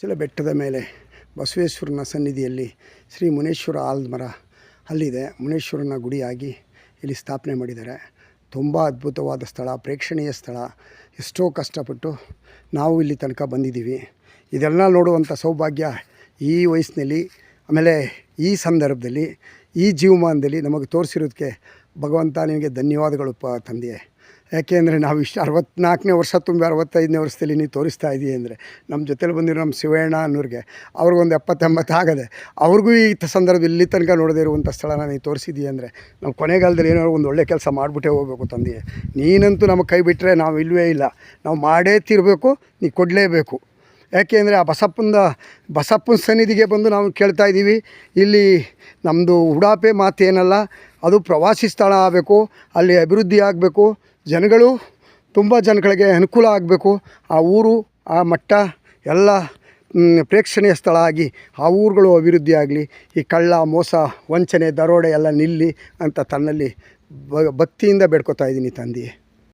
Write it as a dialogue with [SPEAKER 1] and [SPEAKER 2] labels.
[SPEAKER 1] ಚಿಲ ಬೆಟ್ಟದ ಮೇಲೆ ಬಸವೇಶ್ವರನ ಸನ್ನಿಧಿಯಲ್ಲಿ ಶ್ರೀ ಮುನೇಶ್ವರ ಆಲ್ಮರ ಅಲ್ಲಿದೆ ಮುನೇಶ್ವರನ ಗುಡಿಯಾಗಿ ಇಲ್ಲಿ ಸ್ಥಾಪನೆ ಮಾಡಿದ್ದಾರೆ. ತುಂಬ ಅದ್ಭುತವಾದ ಸ್ಥಳ, ಪ್ರೇಕ್ಷಣೀಯ ಸ್ಥಳ. ಎಷ್ಟೋ ಕಷ್ಟಪಟ್ಟು ನಾವು ಇಲ್ಲಿ ತನಕ ಬಂದಿದ್ದೀವಿ. ಇದೆಲ್ಲ ನೋಡುವಂಥ ಸೌಭಾಗ್ಯ ಈ ವಯಸ್ಸಿನಲ್ಲಿ, ಆಮೇಲೆ ಈ ಸಂದರ್ಭದಲ್ಲಿ, ಈ ಜೀವಮಾನದಲ್ಲಿ ನಮಗೆ ತೋರಿಸಿರೋದಕ್ಕೆ ಭಗವಂತ ನಿಮಗೆ ಧನ್ಯವಾದಗಳು ಪ ತಂದೆ. ಯಾಕೆಂದರೆ ನಾವು ಇಷ್ಟು ಅರವತ್ತ್ನಾಲ್ಕನೇ ವರ್ಷ ತುಂಬಿ ಅರವತ್ತೈದನೇ ವರ್ಷದಲ್ಲಿ ನೀವು ತೋರಿಸ್ತಾ ಇದ್ದೀವಿ ಅಂದರೆ ನಮ್ಮ ಜೊತೆಲಿ ಬಂದಿರೋ ನಮ್ಮ ಶಿವಣ್ಣ ಅನ್ನೋರಿಗೆ ಅವ್ರಿಗೊಂದು ಎಪ್ಪತ್ತೆಂಬತ್ತು ಆಗದೆ ಅವ್ರಿಗೂ ಈ ತ ಸಂದರ್ಭದಲ್ಲಿ ಇಲ್ಲಿ ತನಕ ನೋಡದೇ ಇರುವಂಥ ಸ್ಥಳನ ನೀವು ತೋರಿಸಿದ್ದೀವಿ ಅಂದರೆ ನಾವು ಕೊನೆಗಾಲದಲ್ಲಿ ಏನೋ ಒಂದು ಒಳ್ಳೆ ಕೆಲಸ ಮಾಡಿಬಿಟ್ಟೇ ಹೋಗಬೇಕು ತಂದೆ ನೀನಂತೂ ನಮಗೆ ಕೈ ಬಿಟ್ಟರೆ ನಾವು ಇಲ್ಲವೇ ಇಲ್ಲ. ನಾವು ಮಾಡೇ ತಿರಬೇಕು, ನೀ ಕೊಡಲೇಬೇಕು. ಯಾಕೆಂದರೆ ಆ ಬಸಪ್ಪನ ಬಸಪ್ಪನ ಸನ್ನಿಧಿಗೆ ಬಂದು ನಾವು ಕೇಳ್ತಾ ಇದ್ದೀವಿ, ಇಲ್ಲಿ ನಮ್ಮದು ಉಡಾಪೆ ಮಾತೇನಲ್ಲ ಅದು ಪ್ರವಾಸಿ ಸ್ಥಳ ಆಗಬೇಕು, ಅಲ್ಲಿ ಅಭಿವೃದ್ಧಿ ಆಗಬೇಕು, ಜನಗಳು, ತುಂಬ ಜನಗಳಿಗೆ ಅನುಕೂಲ ಆಗಬೇಕು, ಆ ಊರು, ಆ ಮಟ್ಟ, ಎಲ್ಲ ಪ್ರೇಕ್ಷಣೀಯ ಸ್ಥಳ ಆಗಿ, ಆ ಊರುಗಳು ಅಭಿವೃದ್ಧಿ ಆಗಲಿ, ಈ ಕಳ್ಳ, ಮೋಸ, ವಂಚನೆ, ದರೋಡೆ ಎಲ್ಲ ನಿಲ್ಲಿ ಅಂತ ತನ್ನಲ್ಲಿ ಭಕ್ತಿಯಿಂದ ಬೇಡ್ಕೋತಾ ಇದ್ದೀನಿ ತಂದೆ